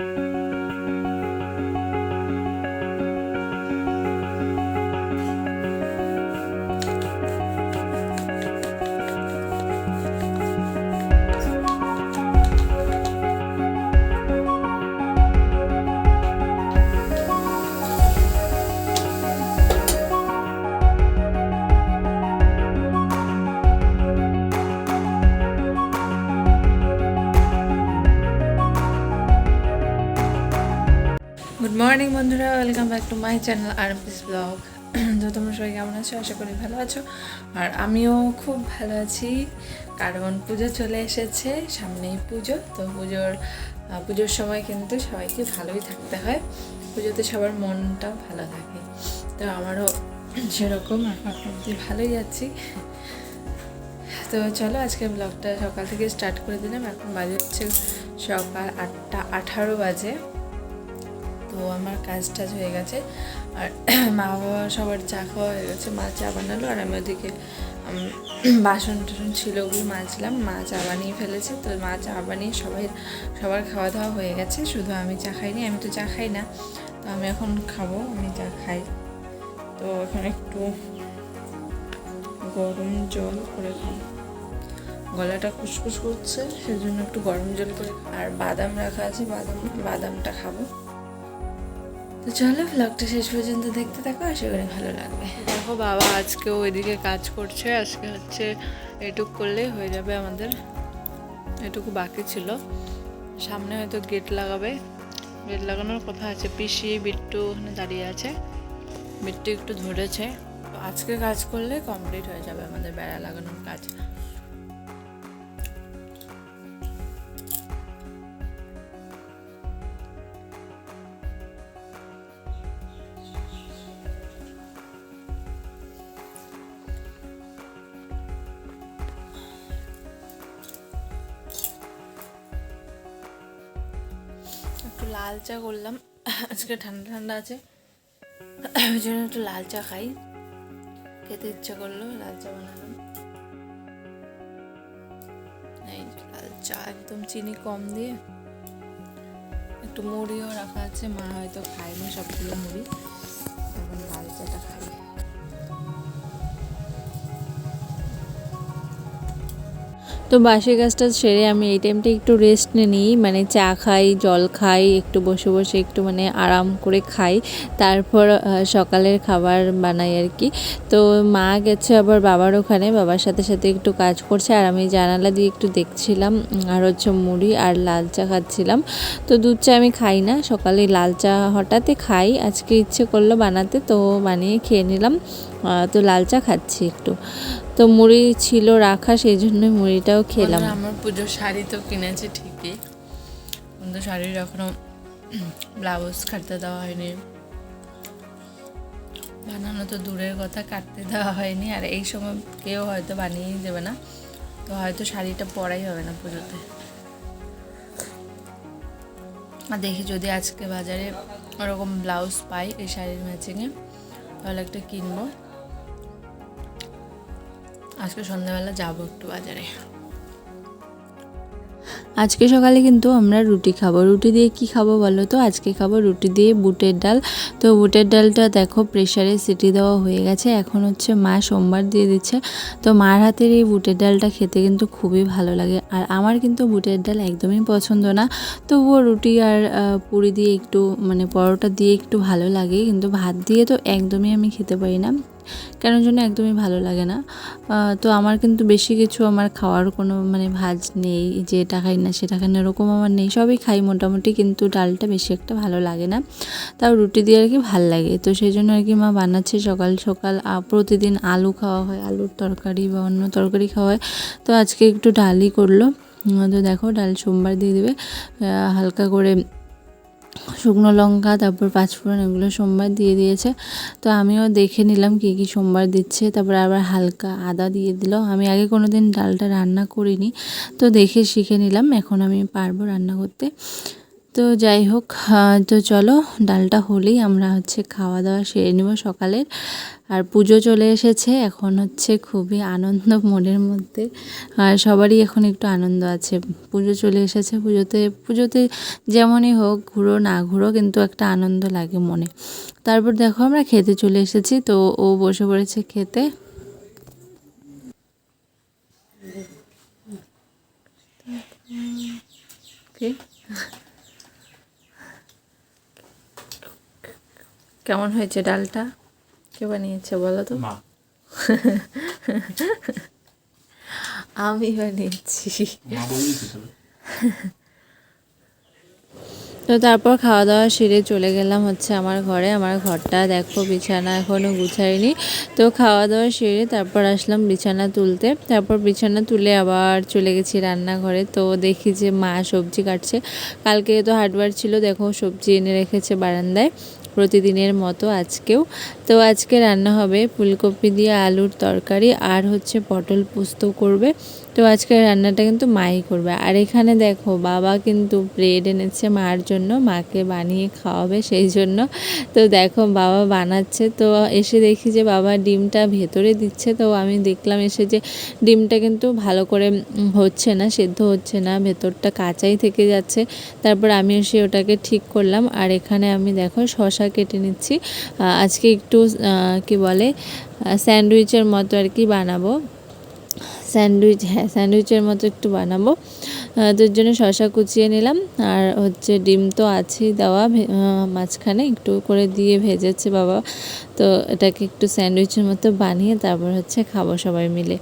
Good morning বন্ধুরা welcome back to my channel R peace blog তো তোমরা সবাই কেমন আছো? আশা করি ভালো আছো। আর আমিও খুব ভালো আছি, কারণ পুজো চলে এসেছে, সামনেই পুজো। তো পুজোর পুজোর সময় কিন্তু সবাইকে ভালোই থাকতে হয়। পুজোতে সবার মনটা ভালো থাকে। তো আমারও সেরকম অব্দি ভালোই যাচ্ছি তো চলো আজকে ব্লগটা সকাল থেকে স্টার্ট করে দিলাম। এখন বাজে হচ্ছে সকাল আটটা আঠারো বাজে। তো আমার কাজ টাজ হয়ে গেছে। আর মা বাবা সবার চা খাওয়া হয়ে গেছে, মা চা বানালো আর আমি ওদিকে বাসন টাসন ছিল ওগুলো মাজলাম, মা চা বানিয়ে ফেলেছে। তো মা চা বানিয়ে সবাই, সবার খাওয়া দাওয়া হয়ে গেছে, শুধু আমি চা খাইনি, আমি তো চা খাই না। তো আমি এখন খাব, আমি চা খাই। তো এখন একটু গরম জল করে খাব গলাটা খুসখুস করছে, সেজন্য একটু গরম জল করে আর বাদাম রাখা আছে, বাদাম, বাদামটা খাব। তো চলো ব্লগটা শেষ পর্যন্ত দেখতে থাকো, আশা করি ভালো লাগবে। দেখো বাবা, আজকেও ওইদিকে কাজ করছে, আজকে হচ্ছে এটুক করলেই হয়ে যাবে আমাদের। এটুকু বাকি ছিল। সামনে হয়তো গেট লাগাবে। গেট লাগানোর কথা আছে, পিসি, বিট্টু ওখানে দাঁড়িয়ে আছে। বিট্টু একটু ধরেছে। আজকে কাজ করলে কমপ্লিট হয়ে যাবে আমাদের বেড়া লাগানোর কাজ। লাল চা করলাম। আজকে ঠান্ডা ঠান্ডা আছে। ওই জন্য একটু লাল চা খাই। খেতে ইচ্ছা করল, লাল চা বানালাম। লাল চা একদম চিনি কম দিয়ে। একটু মুড়িও রাখা আছে, মা হয়তো খায়নি সবগুলো মুড়ি। তো বাসি কাজটা সেরে আমি এই টাইমটা একটু রেস্ট নিই মানে চা খাই, জল খাই, একটু বসে বসে একটু মানে আরাম করে খাই, তারপর সকালের খাবার বানাই আর কি। তো মা গেছে আবার বাবার ওখানে, বাবার সাথে সাথে একটু কাজ করছে, আর আমি জানালা দিয়ে একটু দেখছিলাম আর হচ্ছে মুড়ি আর লাল চা খাচ্ছিলাম। তো দুধ চা আমি খাই না, সকালে লাল চা হঠাৎই খাই, আজকে ইচ্ছে করল বানাতে, তো বানিয়ে খেয়ে নিলাম তো লাল চা খাচ্ছি একটু। তো মুড়ি ছিল রাখা, সেই জন্য মুড়িটাও খেলাম। আমার পুজোর শাড়ি তো কিনেছি ঠিকই। কিন্তু শাড়ির এখনও ব্লাউজ কাটতে দেওয়া হয়নি। বানানো তো দূরের কথা, কাটতে দেওয়া হয়নি। আর এই সময় কেউ হয়তো বানিয়েই দেবে না। তো হয়তো শাড়িটা পরাই হবে না পুজোতে। আর দেখি যদি আজকে বাজারে ওরকম ব্লাউজ পাই এই শাড়ির ম্যাচিংয়ে, তাহলে একটা কিনবো। আজকে সন্ধ্যাবেলা যাব একটু বাজারে। আজকে সকালে কিন্তু আমরা রুটি খাব। রুটি দিয়ে কি খাব বলো তো? আজকে খাব রুটি দিয়ে বুটের ডাল। তো বুটের ডালটা দেখো প্রেশারে সিটি দেওয়া হয়ে গেছে। এখন হচ্ছে মা সোমবার দিয়ে দিচ্ছে। তো মার হাতের এই বুটের ডালটা খেতে কিন্তু খুবই ভালো লাগে। আর আমার কিন্তু বুটের ডাল একদমই পছন্দ না। তবুও রুটি আর পুরি দিয়ে একটু মানে পরোটা দিয়ে একটু ভালো লাগে। কিন্তু ভাত দিয়ে তো একদমই আমি খেতে পারি না। কেন জন্য একদমই ভালো লাগে না। তো আমার কিন্তু বেশি কিছু আমার খাওয়ার কোনো মানে ভাজ নেই, যে এটা খাই না সেটা খাই না, এরকম আমার নেই। সবই খাই মোটামুটি, কিন্তু ডালটা বেশি একটা ভালো লাগে না। তাও রুটি দিয়ে আর কি ভালো লাগে। তো সেই জন্য আর কি মা বানাচ্ছে সকাল সকাল প্রতিদিন আলু খাওয়া হয়, আলুর তরকারি বা অন্য তরকারি খাওয়া হয়। তো আজকে একটু ডালই করল। তো দেখো ডাল সোমবার দিয়ে দেবে। হালকা করে শুকনো লঙ্কা, তারপর পাঁচফোড়ন এগুলো সোমবার দিয়ে দিয়েছে। তো আমিও দেখে নিলাম কী কী সোমবার দিচ্ছে। তারপর আবার হালকা আদা দিয়ে দিল। আমি আগে কোনো দিন ডালটা রান্না করিনি, তো দেখে শিখে নিলাম। এখন আমি পারব রান্না করতে। তো যাই হোক তো চলো, ডালটা হলেই আমরা হচ্ছে খাওয়া দাওয়া সেরে নেব সকালের। আর পুজো চলে এসেছে, এখন হচ্ছে খুবই আনন্দ মনের মধ্যে। আর সবারই এখন একটু আনন্দ আছে। পুজো চলে এসেছে, পুজোতে পুজোতে যেমনই হোক, ঘুরো না ঘুরো, কিন্তু একটা আনন্দ লাগে মনে। তারপর দেখো আমরা খেতে চলে এসেছি, তো ও বসে পড়েছে খেতে। কি? কেমন হয়েছে ডালটা? কে বানিয়েছে বলো তো? আমি বানিয়েছি। তো তারপর খাওয়া দাওয়া সেরে চলে গেলাম হচ্ছে আমার ঘরে। আমার ঘরটা দেখো বিছানা এখনও গুছাইনি। তো খাওয়া দাওয়া সেরে তারপর আসলাম বিছানা তুলতে। তারপর বিছানা তুলে আবার চলে গেছি রান্নাঘরে। তো দেখি যে মা সবজি কাটছে। কালকে তো হাটবার ছিল দেখো সবজি এনে রেখেছে বারান্দায়। প্রতিদিনের মতো আজকেও। তো আজকে রান্না হবে ফুলকপি দিয়ে আলুর তরকারি, আর হচ্ছে পটল পোস্ত করবে। তো আজকে রান্নাটা কিন্তু মাই করবে। আর এখানে দেখো, বাবা কিন্তু ব্রেড এনেছে মার জন্য, মাকে বানিয়ে খাওয়াবে সেই জন্য। তো দেখো, বাবা বানাচ্ছে, তো এসে দেখি যে বাবা ডিমটা ভেতরে দিচ্ছে। তো আমি দেখলাম এসে যে ডিমটা কিন্তু ভালো করে হচ্ছে না, সেদ্ধ হচ্ছে না, ভেতরটা কাঁচাই থেকে যাচ্ছে। তারপর আমি এসে ওটাকে ঠিক করলাম। আর এখানে আমি দেখো শশা কেটে নিচ্ছি। আজকে একটু কি বলে স্যান্ডউইচের মতো আর কি বানাবো। স্যান্ডউইচ হ্যাঁ স্যান্ডউইচের মতো একটু বানাবো। তো এর জন্য শশা কুচিয়ে নিলাম। আর হচ্ছে ডিম তো আছেই দেওয়া মাঝখানে একটু করে দিয়ে ভেজেছে বাবা। তো এটাকে একটু স্যান্ডউইচের মতো বানিয়ে তারপর হচ্ছে খাব সবাই মিলে।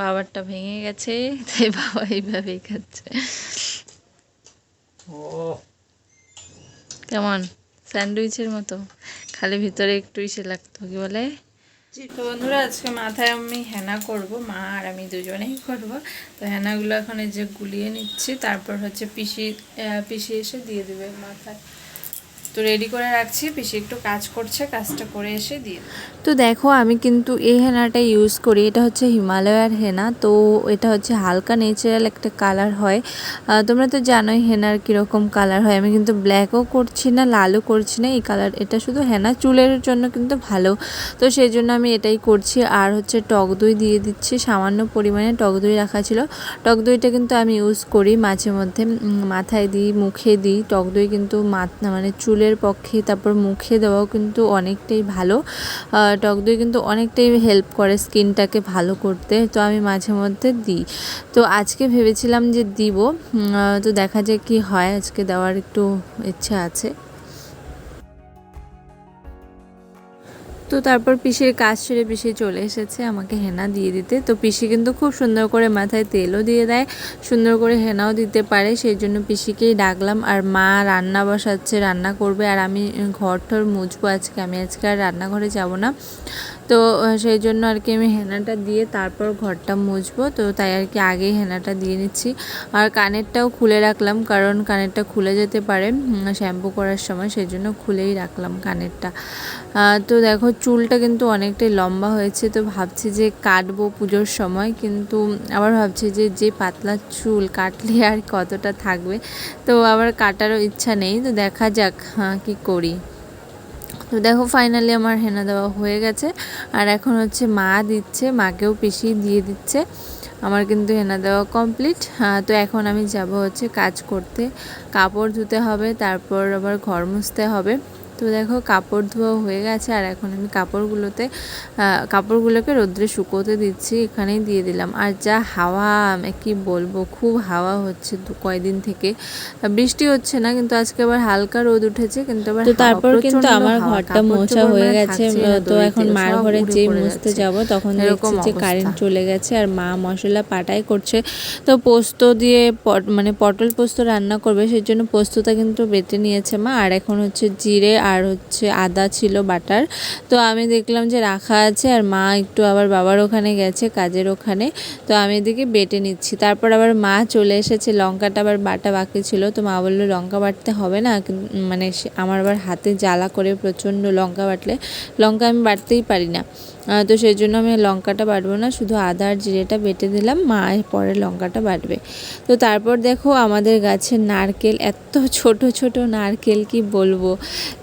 বাবারটা ভেঙে গেছে তাই বাবা এইভাবেই খাচ্ছে। ও। কেমন? স্যান্ডউইচের মতো? খালি ভিতরে একটু ইসে লাগতো, কি বলে? তো বন্ধুরা, আজকে মাথায় আমি হেনা করব, মা আর আমি দুজনেই করব। তো হেনাগুলো এখন এই যে গুলিয়ে নিচ্ছি, তারপর হচ্ছে পিসি পিসি এসে দিয়ে দেবে মাথায়। তো রেডি করে রাখছি, পিসি একটু কাজ করছে, কাজটা করে এসে দিয়ে তো দেখো, আমি কিন্তু এই হেনাটা ইউজ করি, এটা হচ্ছে হিমালয়ার হেনা, তো এটা হচ্ছে হালকা ন্যাচারাল একটা কালার হয়। তোমরা তো জানোই হেনার কীরকম কালার হয়, আমি কিন্তু ব্ল্যাকও করছি না, লালও করছি না, এই কালার এটা শুধু হেনা চুলের জন্য কিন্তু ভালো। তো সেই জন্য আমি এটাই করছি, আর হচ্ছে টক দই দিয়ে দিচ্ছি, সামান্য পরিমাণে টক দই রাখা ছিল। টক দইটা কিন্তু আমি ইউজ করি মাঝে মধ্যে মাথায় দিই, মুখে দিই, টক দই কিন্তু মাথা মানে চুলের পক্ষে, তারপর মুখে দেওয়াও কিন্তু অনেকটাই ভালো। টক দই কিন্তু অনেকটাই হেল্প করে স্কিনটাকে ভালো করতে, তো আমি মাঝে মধ্যে দিই। তো আজকে ভেবেছিলাম যে দিব তো দেখা যায় কি হয়, আজকে দেওয়ার একটু ইচ্ছা আছে। তো তারপর পিসির কাজ ছেড়ে পিসি চলে এসেছে আমাকে হেনা দিয়ে দিতে। তো পিসি কিন্তু খুব সুন্দর করে মাথায় তেলও দিয়ে দেয়, সুন্দর করে হেনাও দিতে পারে। সেই জন্য পিসিকেই ডাকলাম, আর মা রান্না বসাচ্ছে, রান্না করবে, আর আমি ঘর টর মুছবো আজকে। আমি আজকে আর রান্নাঘরে যাব না। তো সেই জন্য আর কি আমি হেনাটা দিয়ে তারপর ঘরটা মুছবো। তো তাই আর কি আগেই হেনাটা দিয়ে নিচ্ছি। আর কানেরটাও খুলে রাখলাম কারণ কানেরটা খুলে যেতে পারে শ্যাম্পু করার সময় সেই জন্য খুলেই রাখলাম কানেরটা। তো দেখো চুলটা কিন্তু অনেকটাই লম্বা হয়েছে তো ভাবছি যে কাটবো পুজোর সময় কিন্তু আবার ভাবছি যে যে পাতলা চুল কাটলে আর কতটা থাকবে? তো আবার কাটারও ইচ্ছা নেই তো দেখা যাক হ্যাঁ, কী করি। তো দেখো ফাইনালি আমার হেনা দেওয়া হয়ে গেছে। আর এখন হচ্ছে মা দিচ্ছে, মাকেও পিসি দিয়ে দিচ্ছে। আমার কিন্তু হেনা দেওয়া কমপ্লিট তো এখন আমি যাব হচ্ছে কাজ করতে। কাপড় ধুতে হবে, তারপর আবার ঘর মুছতে হবে। তো দেখো কাপড় ধোয়া হয়ে গেছে আর এখন আমি কাপড়গুলোতে কাপড়গুলোকে রোদ্রে শুকোতে দিচ্ছি এখানেই দিয়ে দিলাম। আর যা হাওয়া আমি কি বলব খুব হাওয়া হচ্ছে দু কয়দিন থেকে। বৃষ্টি হচ্ছে না কিন্তু আজকে আবার হালকা রোদ উঠেছে কিন্তু আবার তারপর কিন্তু আমার ঘরটা মোছা হয়ে মানে গেছে তো এখন মার ঘরে যেই মুছতে যাব তখন দেখছি যে কারেন্ট চলে গেছে আর মা মশলা পাটাই করছে। তো পোস্ত দিয়ে মানে পটল পোস্ত রান্না করবে সেই জন্য পোস্তটা কিন্তু বেটে নিয়েছে মা। আর এখন হচ্ছে জিরে আর হচ্ছে আদা ছিল বাটার। তো আমি দেখলাম যে রাখা আছে আর মা একটু আবার বাবার ওখানে গেছে, কাজের ওখানে। তো আমি এদিকে বেটে নিচ্ছি। তারপর আবার মা চলে এসেছে, লঙ্কাটা আবার বাটা বাকি ছিল। তো মা বলল, লঙ্কা বাটতে হবে না? মানে আমার আবার হাতে জ্বালা করে প্রচণ্ড লঙ্কা বাটলে। লঙ্কা আমি বাটতেই পারি না। তো সেই জন্য আমি লঙ্কাটা বাটবো না, শুধু আদা আর জিরেটা বেটে দিলাম, মা পরে লঙ্কাটা বাটবে। তো তারপর দেখো আমাদের গাছের নারকেল, এত ছোট ছোট নারকেল কি বলব?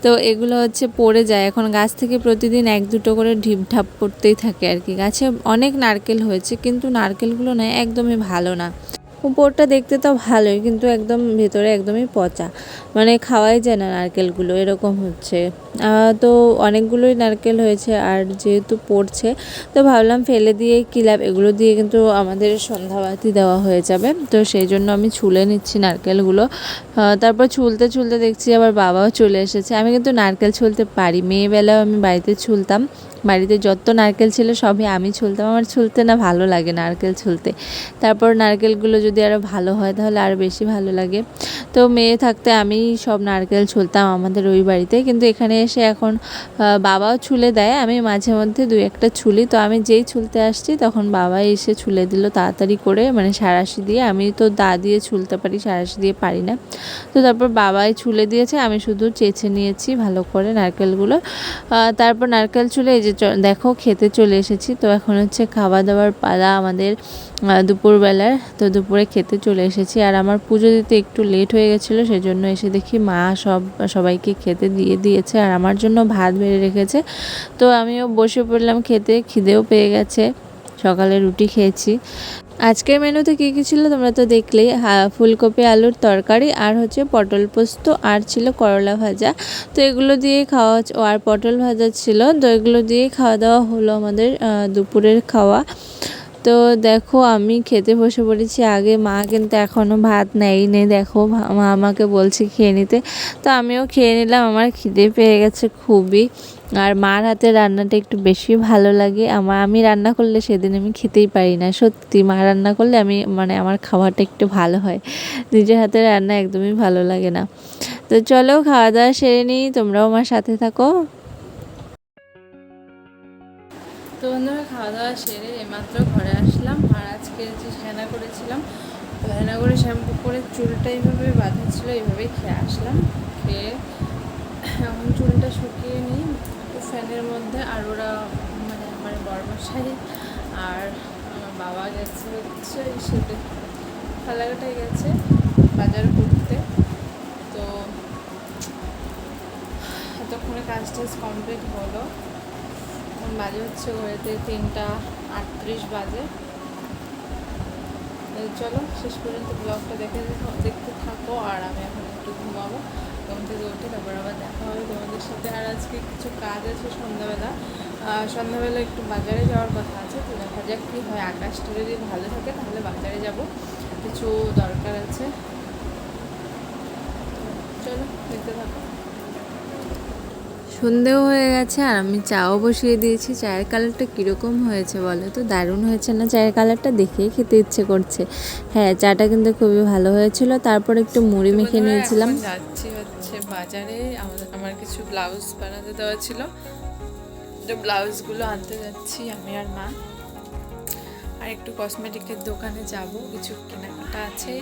তো এগুলো হচ্ছে পড়ে যায়, এখন গাছ থেকে প্রতিদিন এক দুটো করে ঢিপ ঢাপ পড়তেই থাকে আর কি। গাছে অনেক নারকেল হয়েছে, কিন্তু নারকেলগুলো না একদমই ভালো না। উপরটা দেখতে তো ভালোই, কিন্তু একদম ভেতরে একদমই পচা। মানে খাওয়াই যায় না নারকেলগুলো, এরকম হচ্ছে। তো অনেকগুলোই নারকেল হয়েছে, আর যেহেতু পড়ছে, তো ভাবলাম ফেলে দিয়ে কী লাভ এগুলো দিয়ে কিন্তু আমাদের সন্ধ্যাবাতি দেওয়া হয়ে যাবে। তো সেই জন্য আমি ছুলে নিচ্ছি নারকেলগুলো। তারপর ছুলতে ছুলতে দেখছি আবার বাবাও চলে এসেছে। আমি কিন্তু নারকেল ছুলতে পারি, মেয়েবেলাও আমি বাড়িতে ছুলতাম। বাড়িতে যত নারকেল ছিল সবই আমি ছুলতাম। আমার ছুলতে না ভালো লাগে নারকেল ছুলতে। তারপর নারকেলগুলো যদি আরও ভালো হয় তাহলে আরও বেশি ভালো লাগে। তো মেয়ে থাকতে আমি সব নারকেল ছুলতাম আমাদের ওই বাড়িতে। কিন্তু এখানে এসে এখন বাবাও ছুলে দেয়। আমি মাঝে মধ্যে দুই একটা ছুলি। তো আমি যেই ছুলতে আসছি তখন বাবা এসে ছুলে দিল তাড়াতাড়ি করে মানে সারাশি দিয়ে। আমি তো দা দিয়ে ছুলতে পারি, সারাশি দিয়ে পারি না। তো তারপর বাবাই ছুলে দিয়েছে। আমি শুধু চেঁচে নিয়েছি ভালো করে নারকেলগুলো। তারপর নারকেল ছুলে এই যে চ- দেখো খেতে চলে এসেছি। তো এখন হচ্ছে খাওয়া দাওয়ার পালা আমাদের দুপুরবেলার। তো দুপুরে খেতে চলে এসেছি। আর আমার পুজো দিতে একটু লেট হয়ে গেছিল, সেজন্য এসে দেখি মা সব, সবাইকে খেতে দিয়ে দিয়েছে আর আমার জন্য ভাত বেড়ে রেখেছে। তো আমিও বসে পড়লাম খেতে, খিদেও পেয়ে গেছে। সকালে রুটি খেয়েছি। আজকের মেনুতে কী কী ছিল তোমরা তো দেখলেই হা- ফুলকপি, আলুর তরকারি আর হচ্ছে পটল পোস্ত আর ছিল করলা ভাজা। তো এগুলো দিয়ে খাওয়া আর পটল ভাজা ছিল। তো এগুলো দিয়ে খাওয়া দাওয়া হলো আমাদের দুপুরের খাওয়া। তো দেখো আমি খেতে বসে পড়েছি আগে, মা কিন্তু এখনও ভাত নেই নেই দেখো মা আমাকে বলছে খেয়ে নিতে। তো আমিও খেয়ে নিলাম, আমার খিদে পেয়ে গেছে খুবই। আর মার হাতে রান্নাটা একটু বেশি ভালো লাগে। আমার, আমি রান্না করলে সেদিন আমি খেতেই পারি না। সত্যি, মা রান্না করলে আমি মানে আমার খাওয়াটা একটু ভালো হয়। নিজের হাতে রান্না একদমই ভালো লাগে না। তো চলো খাওয়া দাওয়া সেরে নিই। তোমরাও আমার সাথে থাকো। তো বন্ধুরা খাওয়া দাওয়া সেরে এইমাত্র ঘরে আসলাম। আর আজকে যে হেনা করেছিলাম, তো হেনা করে শ্যাম্পু করে চুলটা এইভাবে বাঁধা ছিল, এইভাবেই খেয়ে আসলাম। খেয়ে এখন চুলটা শুকিয়ে নিই। ফ্যানের মধ্যে আর ওরা মানে আমার বড়মশাই আর বাবা গেছে হচ্ছে সেটা ফালাকাটায় গেছে বাজার করতে। তো এতক্ষণে কাজ টাজ কমপ্লিট হলো। এখন বাজে হচ্ছে ঘরেতে তিনটা আটত্রিশ বাজে। চলো, শেষ পর্যন্ত ব্লগটা দেখো- দেখতে থাকো, আর আমি এখন একটু ঘুমাবো। ঘুম থেকে উঠে তারপর আবার দেখা হবে তোমাদের সাথে। আর আজকে কিছু কাজ আছে সন্ধ্যাবেলা। সন্ধ্যাবেলা একটু বাজারে যাওয়ার কথা আছে তো দেখা যাক কী হয়। আকাশটা যদি ভালো থাকে তাহলে বাজারে যাব। কিছু দরকার আছে। চলো দেখতে থাকো। সন্ধেও হয়ে গেছে আর আমি চাও বসিয়ে দিয়েছি। চায়ের কালারটা কীরকম হয়েছে বলো তো? দারুণ হয়েছে না? চায়ের কালারটা দেখেই খেতে ইচ্ছে করছে। হ্যাঁ চাটা কিন্তু খুবই ভালো হয়েছিল। তারপর একটু মুড়ি মেখে নিয়েছিলাম। যাচ্ছি বাজারে আমার কিছু ব্লাউজ বানাতে দেওয়া ছিল। তো ব্লাউজগুলো আনতে যাচ্ছি আমি আর মা। আর একটু কসমেটিকের দোকানে যাব, কিছু কেনাকাটা আছে।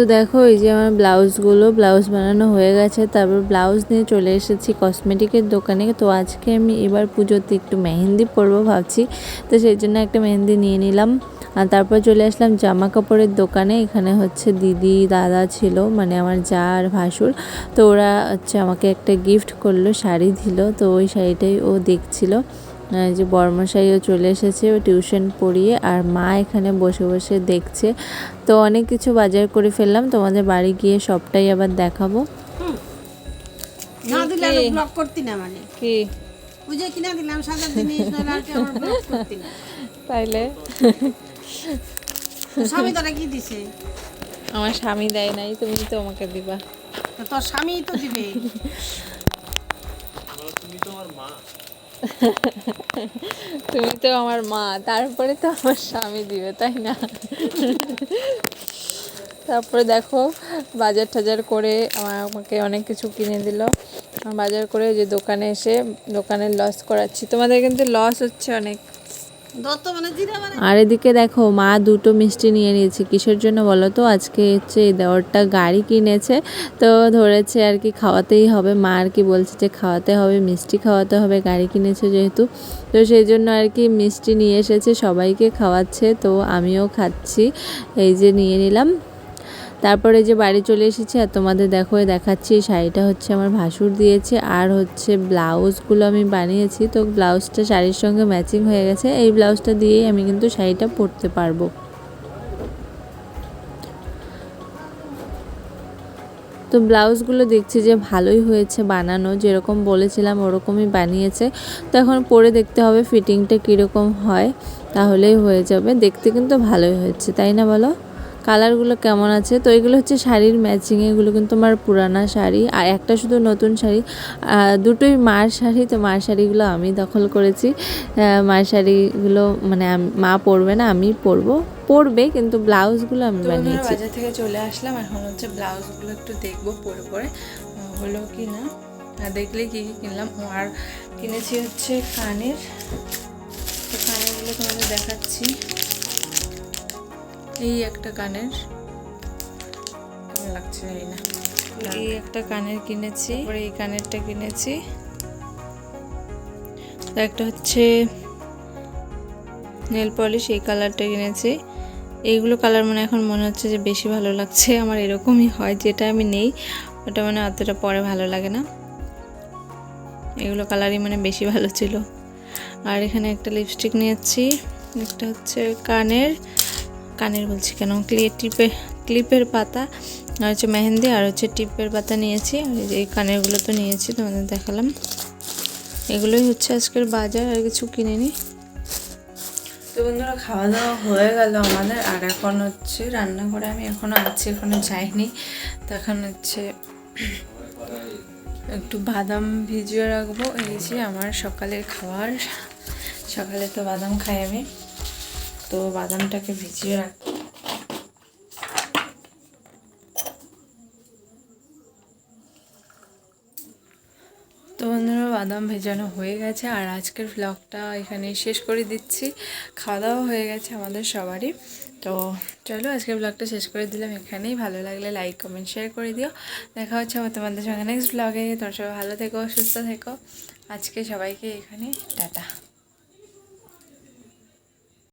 তো দেখো, এই যে আমার ব্লাউজগুলো, ব্লাউজ বানানো হয়ে গেছে। তারপর ব্লাউজ নিয়ে চলে এসেছি কসমেটিকের দোকানে। তো আজকে আমি এবার পুজোতে একটু মেহেন্দি পরবো ভাবছি। তো সেই জন্য একটা মেহেন্দি নিয়ে নিলাম। আর তারপর চলে আসলাম জামা কাপড়ের দোকানে। এখানে হচ্ছে দিদি, দাদা ছিল মানে আমার যা আর ভাসুর। তো ওরা হচ্ছে আমাকে একটা গিফট করল, শাড়ি দিল। তো ওই শাড়িটাই ও দেখছিল। যে বর্মশাইও চলে এসেছে ও টিউশন পড়িয়ে আর মা এখানে বসে বসে দেখছে। তো অনেক কিছু বাজার করে ফেললাম তোমাদের বাড়ি গিয়ে সবটাই আবার দেখাবো। না দিলে আর ব্লক করতি না মানে। কি? ওই কিনা দিলাম সাদা জিনিস নইলে আর কি আমার ব্লক করতি না। তাইলে? স্বামী তোরা কি দিছে? আমার স্বামী দেয় নাই তুমি তো আমাকে দিবা। তো তোর স্বামী তো দিবে। তুমি তো আমার মা। তারপরে তো আমার স্বামী দিবে, তাই না? তারপরে দেখো, বাজার টাজার করে আমার আমাকে অনেক কিছু কিনে দিল। বাজার করে যে দোকানে এসে দোকানে লস করাচ্ছি। তোমাদের কিন্তু লস হচ্ছে অনেক দত্ত মানে জিরা মানে আর এদিকে দেখো, মা দুটো মিষ্টি নিয়ে নিয়েছে। কিসের জন্য বলো তো? আজকে হচ্ছে দেওয়ারটা গাড়ি কিনেছে, তো ধরেছে আর কি খাওয়াতেই হবে। মা আর কি বলছে যে খাওয়াতে হবে, মিষ্টি খাওয়াতে হবে, গাড়ি কিনেছে যেহেতু। তো সেই জন্য আর কি মিষ্টি নিয়ে এসেছে, সবাইকে খাওয়াচ্ছে। তো আমিও খাচ্ছি। এই যে নিয়ে নিলাম। তারপরে যে বাড়ি চলে এসেছি আর তোমাদের দেখো দেখাচ্ছি, এই শাড়িটা হচ্ছে আমার ভাসুর দিয়েছে আর হচ্ছে ব্লাউজগুলো আমি বানিয়েছি। তো ব্লাউজটা শাড়ির সঙ্গে ম্যাচিং হয়ে গেছে, এই ব্লাউজটা দিয়েই আমি কিন্তু শাড়িটা পরতে পারব। তো ব্লাউজগুলো দেখছি যে ভালোই হয়েছে বানানো, যেরকম বলেছিলাম ওরকমই বানিয়েছে। তো এখন পরে দেখতে হবে ফিটিংটা কীরকম হয়, তাহলেই হয়ে যাবে। দেখতে কিন্তু ভালোই হয়েছে, তাই না বলো? কালারগুলো কেমন আছে? তো এগুলো হচ্ছে শাড়ির ম্যাচিং এগুলো কিন্তু আমার পুরানা শাড়ি। আর একটা শুধু নতুন শাড়ি দুটোই মার শাড়ি তো মার শাড়িগুলো আমি দখল করেছি। মার শাড়িগুলো মানে মা পরবে না আমি পরবো। পরবে কিন্তু ব্লাউজগুলো আমি বানিয়েছি। বাজার থেকে চলে আসলাম এখন হচ্ছে ব্লাউজগুলো একটু দেখব পরে পরে হলো কি না? দেখলে কি কি কিনলাম? আর কিনেছি হচ্ছে কানের তো কানেরগুলো তোমাদের দেখাচ্ছি। এই একটা কানের। কেমন লাগছে জানি না এই একটা কানের কিনেছি। তারপরে এই কানেরটা কিনেছি। একটা হচ্ছে নেল পলিশ এই কালারটা কিনেছি। এইগুলো কালার মানে এখন মনে হচ্ছে যে বেশি ভালো লাগছে। আমার এরকমই হয় যেটা আমি নেই ওটা মানে অতটা পরে ভালো লাগে না। এগুলো কালারই মানে বেশি ভালো ছিল। আর এখানে একটা লিপস্টিক নিয়েছি। একটা হচ্ছে কানের। কানের বলছি কেন? ক্লি, টিপে, ক্লিপের পাতা, আর হচ্ছে মেহেন্দি, আর হচ্ছে টিপের পাতা নিয়েছি। আর এই কানেরগুলো তো নিয়েছি, তোমাদের দেখালাম। এগুলোই হচ্ছে আজকের বাজার, আর কিছু কিনিনি। তো বন্ধুরা খাওয়া দাওয়া হয়ে গেল আমাদের। আর এখন হচ্ছে রান্নাঘরে আমি এখনও আছি, এখনও যাইনি। তো এখন হচ্ছে একটু বাদাম ভিজিয়ে রাখব। এই যে আমার সকালের খাবার। সকালে তো বাদাম খাই আমি। তো বাদামটাকে ভিজিয়ে রাখ তো বন্ধুরা, বাদাম ভেজানো হয়ে গেছে, আর আজকের ব্লগটা এখানে শেষ করে দিচ্ছি। খাওয়া দাওয়া হয়ে গেছে আমাদের সবারই। তো চলো, আজকের ব্লগটা শেষ করে দিলাম এখানেই। ভালো লাগলে লাইক কমেন্ট শেয়ার করে দিও। দেখা হচ্ছে আমার তোমাদের সঙ্গে নেক্সট ব্লগে তোমরা সবাই ভালো থেকো, সুস্থ থেকো। আজকে সবাইকে এখানে টাটা।